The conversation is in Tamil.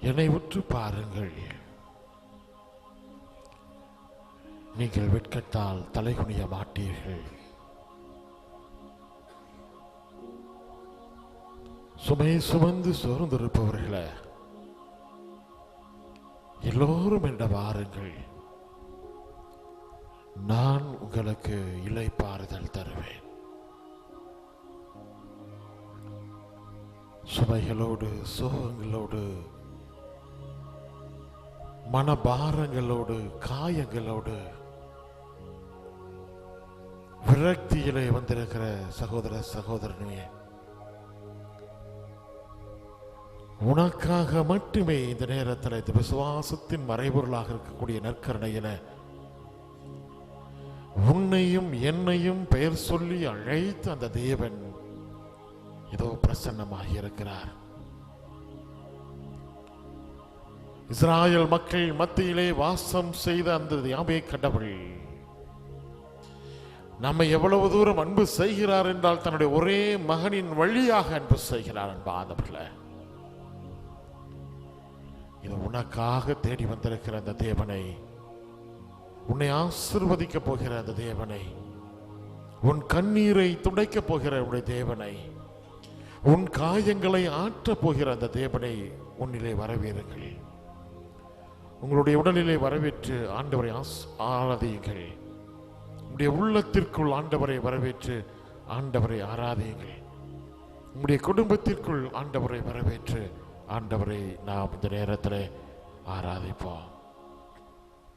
என்னை உற்று பாருங்கள். நீங்கள் வெட்கத்தால் தலைகுனிய மாட்டீர்கள். சுமை சுமந்து சோர்ந்திருப்பவர்களே எல்லோரும் என்ற வாருங்கள். நான் உங்களுக்கு இலைப்பாறுதல் தருவேன். சுமைகளோடு சோகங்களோடு மனபாரங்களோடு காயங்களோடு விரக்தியிலே வந்திருக்கிற சகோதர சகோதரனே உனக்காக மட்டுமே இந்த நேரத்தில் இந்த விசுவாசத்தின் மறைபொருளாக இருக்கக்கூடிய நற்கரணையில உன்னையும் என்னையும் பெயர் சொல்லி அழைத்த அந்த தேவன் இதோ பிரசன்னமாக இருக்கிறார். இஸ்ராயல் மக்கள் மத்தியிலே வாசம் செய்த அந்த யாமே கண்டபடி நம்மை எவ்வளவு தூரம் அன்பு செய்கிறார் என்றால் தன்னுடைய ஒரே மகனின் வழியாக அன்பு செய்கிறார் அன்பாதவர்களே இது உனக்காக தேடி வந்திருக்கிற அந்த தேவனை. உன்னை ஆசிர்வதிக்க போகிற அந்த தேவனை. உன் கண்ணீரை துடைக்க போகிற உடைய தேவனை. உன் காயங்களை ஆற்றப் போகிற அந்த தேவனை உன்னிலே வரவேறுங்கள். உங்களுடைய உடலிலே வரவேற்று ஆண்டவரை ஆஸ்- ஆராதியுங்கள். உங்களுடைய உள்ளத்திற்குள் ஆண்டவரை வரவேற்று ஆண்டவரை ஆராதியுங்கள். உங்களுடைய குடும்பத்திற்குள் ஆண்டவரை வரவேற்று ஆண்டவரை நாம் இந்த நேரத்தில் ஆராதிப்போம்.